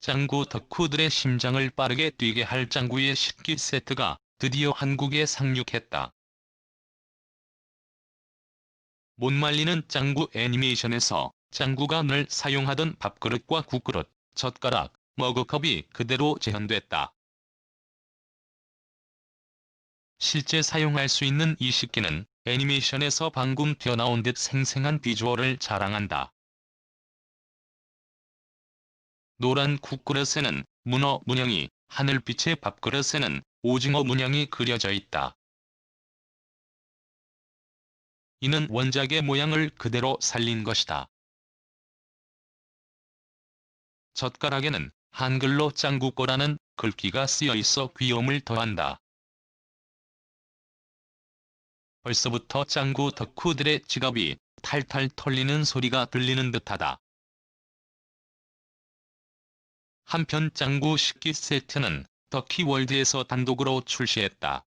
짱구 덕후들의 심장을 빠르게 뛰게 할 짱구의 식기 세트가 드디어 한국에 상륙했다. 못 말리는 짱구 애니메이션에서 짱구가 늘 사용하던 밥그릇과 국그릇, 젓가락, 머그컵이 그대로 재현됐다. 실제 사용할 수 있는 이 식기는 애니메이션에서 방금 튀어나온 듯 생생한 비주얼을 자랑한다. 노란 국그릇에는 문어 문양이, 하늘빛의 밥그릇에는 오징어 문양이 그려져 있다. 이는 원작의 모양을 그대로 살린 것이다. 젓가락에는 한글로 짱구꼬라는 글귀가 쓰여 있어 귀여움을 더한다. 벌써부터 짱구 덕후들의 지갑이 탈탈 털리는 소리가 들리는 듯하다. 한편 짱구 식기 세트는 덕키월드에서 단독으로 출시했다.